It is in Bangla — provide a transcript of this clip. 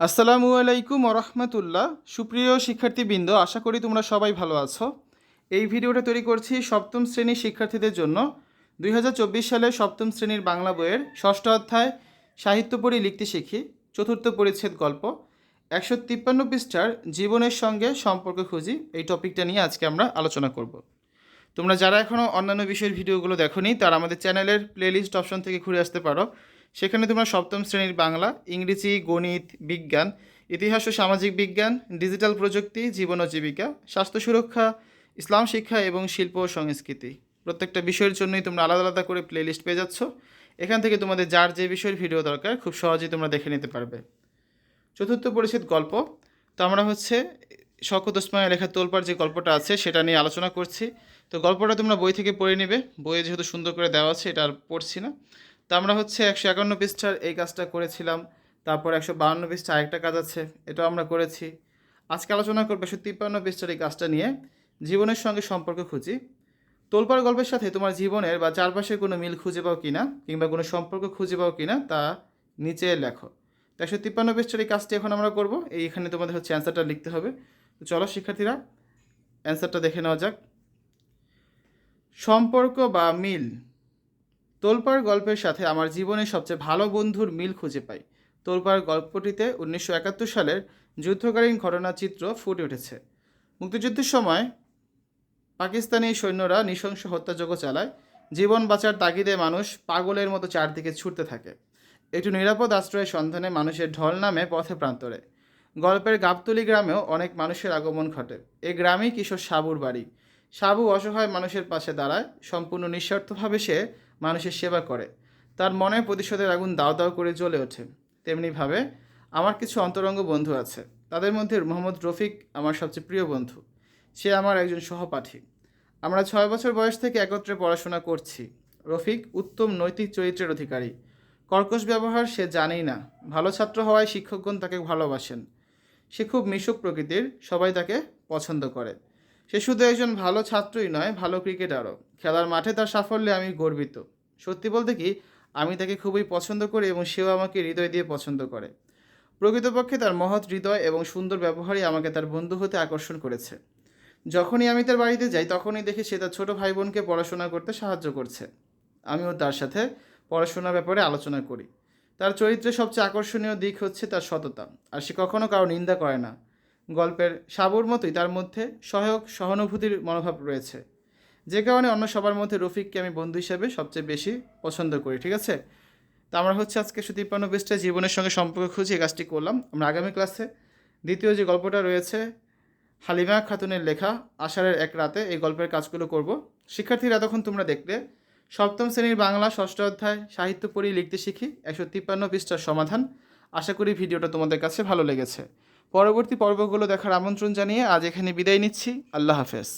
আসসালামু আলাইকুম রহমতুল্লাহ সুপ্রিয় শিক্ষার্থীবৃন্দ, আশা করি তোমরা সবাই ভালো আছো। এই ভিডিওটা তৈরি করছি সপ্তম শ্রেণির শিক্ষার্থীদের জন্য। দুই সালে সপ্তম শ্রেণির বাংলা বইয়ের ষষ্ঠ অধ্যায় সাহিত্য পড়ি লিখতে শিখি। চতুর্থ পরিচ্ছেদ গল্প। একশো তিপ্পান্ন পৃষ্ঠার জীবনের সঙ্গে সম্পর্ক খুঁজি। এই টপিকটা নিয়ে আজকে আমরা আলোচনা করব। তোমরা যারা এখনও অন্যান্য বিষয়ের ভিডিওগুলো দেখোনি, তারা আমাদের চ্যানেলের প্লেলিস্ট অপশন থেকে ঘুরে আসতে পারো। সেখানে তোমরা সপ্তম শ্রেণির বাংলা, ইংরেজি, গণিত, বিজ্ঞান, ইতিহাস ও সামাজিক বিজ্ঞান, ডিজিটাল প্রযুক্তি, জীবন ও জীবিকা, স্বাস্থ্য সুরক্ষা, ইসলাম শিক্ষা এবং শিল্প ও সংস্কৃতি। প্রত্যেকটা বিষয়ের জন্যই তোমরা আলাদা আলাদা করে প্লেলিস্ট পেয়ে যাচ্ছ। এখান থেকে তোমাদের যার যে বিষয়ের ভিডিও দরকার, খুব সহজেই তোমরা দেখে নিতে পারবে। চতুর্থ পরিচ্ছেদ গল্প। তো আমরা হচ্ছে শকত ওসমানের লেখা তোলপার যে গল্পটা আছে, সেটা নিয়ে আলোচনা করছি। তো গল্পটা তোমরা বই থেকে পড়ে নেবে। বইয়ে যেহেতু সুন্দর করে দেওয়া আছে, এটা আর পড়ছি না। তো আমরা হচ্ছে একশো একান্ন পৃষ্ঠার এই কাজটা করেছিলাম, তারপর একশো বাহান্ন পৃষ্ঠা আরেকটা কাজ আছে, এটাও আমরা করেছি। আজকে আলোচনা করব একশো তিপ্পান্ন পৃষ্ঠার এই কাজটা নিয়ে, জীবনের সঙ্গে সম্পর্ক খুঁজি। তোলপাড় গল্পের সাথে তোমার জীবনের বা চারপাশের কোনো মিল খুঁজে পাও কিনা, কিংবা কোনো সম্পর্ক খুঁজে পাও কিনা, তা নিচে লেখো। তো একশো তিপ্পান্ন পৃষ্ঠার এই কাজটি এখন আমরা করব, এই এখানে তোমাদের হচ্ছে অ্যান্সারটা লিখতে হবে। তো চলো শিক্ষার্থীরা অ্যান্সারটা দেখে নেওয়া যাক। সম্পর্ক বা মিল তোলপাড় গল্পের সাথে আমার জীবনের সবচেয়ে ভালো বন্ধুর মিল খুঁজে পাই। তোলপাড় গল্পটিতে উনিশশো একাত্তর সালের যুদ্ধকালীন ঘটনাচিত্র ফুটে উঠেছে। মুক্তিযুদ্ধের সময় পাকিস্তানি সৈন্যরা নৃশংস হত্যাযজ্ঞ চালায়। জীবন বাঁচার তাগিদে মানুষ পাগলের মতো চারদিকে ছুটতে থাকে। একটু নিরাপদ আশ্রয়ের সন্ধানে মানুষের ঢল নামে পথে প্রান্তরে গল্পের গাবতলি গ্রামেও অনেক মানুষের আগমন ঘটে। এ গ্রামেই কিশোর সাবুর বাড়ি। সাবু অসহায় মানুষের পাশে দাঁড়ায়। সম্পূর্ণ নিঃস্বার্থভাবে সে মানুষের সেবা করে। তার মনে প্রতিশোধের আগুন দাও দাও করে জ্বলে ওঠে। তেমনিভাবে আমার কিছু অন্তরঙ্গ বন্ধু আছে। তাদের মধ্যে মোহাম্মদ রফিক আমার সবচেয়ে প্রিয় বন্ধু। সে আমার একজন সহপাঠী। আমরা ছয় বছর বয়স থেকে একত্রে পড়াশোনা করছি। রফিক উত্তম নৈতিক চরিত্রের অধিকারী। কর্কশ ব্যবহার সে জানেই না। ভালো ছাত্র হওয়ায় শিক্ষকগণ তাকে ভালোবাসেন। সে খুব মিশুক প্রকৃতির, সবাই তাকে পছন্দ করে। সে শুধু একজন ভালো ছাত্রই নয়, ভালো ক্রিকেটারও। খেলার মাঠে তার সাফল্যে আমি গর্বিত। সত্যি বলতে কি, আমি তাকে খুবই পছন্দ করি এবং সেও আমাকে হৃদয় দিয়ে পছন্দ করে। প্রকৃতপক্ষে তার মহৎ হৃদয় এবং সুন্দর ব্যবহারই আমাকে তার বন্ধু হতে আকর্ষণ করেছে। যখনই আমি তার বাড়িতে যাই, তখনই দেখি সে তার ছোট ভাই বোনকে পড়াশোনা করতে সাহায্য করছে। আমিও তার সাথে পড়াশোনার ব্যাপারে আলোচনা করি। তার চরিত্রের সবচেয়ে আকর্ষণীয় দিক হচ্ছে তার সততা। আর সে কখনো কারও নিন্দা করে না। গল্পের সাবুর মতোই তার মধ্যে সহায়ক সহানুভূতির মনোভাব রয়েছে। যে কারণে অন্য সবার মধ্যে রফিককে আমি বন্ধু হিসেবে সবচেয়ে বেশি পছন্দ করি, ঠিক আছে? তো আমরা হচ্ছে আজকে সুতিপ্পান্ন বেস্টে জীবনের সঙ্গে সম্পর্ক খুঁজে এই কাজটি করলাম। আমরা আগামী ক্লাসে দ্বিতীয় যে গল্পটা রয়েছে, হালিমা খাতুনের লেখা আষাঢ়ের এক রাতে এই গল্পের কাজগুলো করব। শিক্ষার্থীরা তখন তোমরা দেখলে, সপ্তম শ্রেণির বাংলা ষষ্ঠ অধ্যায় সাহিত্য পড়ি লিখতে শিখি। একশো তিপ্পান্ন পৃষ্ঠার সমাধান। আশা করি ভিডিওটা তোমাদের কাছে ভালো লেগেছে। পরবর্তী পর্বগুলো দেখার আমন্ত্রণ জানিয়ে আজ এখানে বিদায় নিচ্ছি। আল্লাহ হাফেজ।